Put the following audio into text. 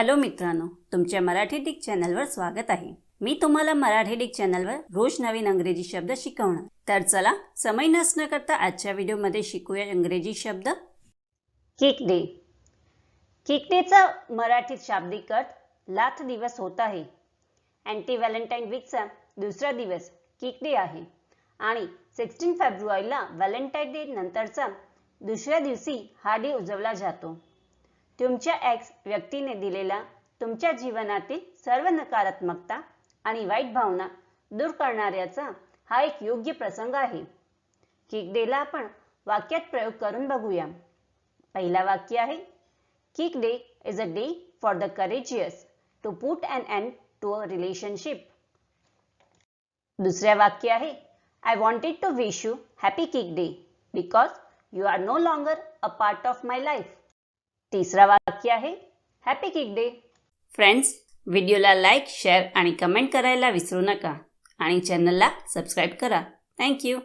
Hello मित्रांनो तुमच्या Marathi Dick चॅनलवर स्वागत आहे. मी तुम्हाला मराठी डिक चॅनलवर रोज नवीन अंग्रेजी शब्द शिकवणार. तर चला समय नसणं करता आजच्या व्हिडिओमध्ये शिकूया इंग्रजी शब्द. किक डे किक डेचा मराठीत शाब्दिक अर्थ लाथ दिवस होत आहे. अँटी व्हॅलेंटाईन वीकचा दुसरा दिवस किक डे आहे. आणि सिक्स्टीन फेब्रुवारीला व्हॅलेंटाईन डे नंतरचा दुसऱ्या दिवशी हा डे उजवला जातो. तुमच्या एक्स व्यक्तीने दिलेला तुमच्या जीवनातील सर्व नकारात्मकता आणि वाईट भावना दूर करणाऱ्याचा हा एक योग्य प्रसंग आहे. किक डेला आपण वाक्यात प्रयोग करून बघूया. पहिला वाक्य आहे kick day is a day for the courageous to put an end to a relationship दुसऱ्या वाक्य आहे I wanted to wish you happy kick day because you are no longer a part of my life तिसरा वाक्य आहे. Happy kick day friends व्हिडिओला like share आणि comment करायला विसरू नका. आणि चॅनलला सबस्क्राईब करा. थँक्यू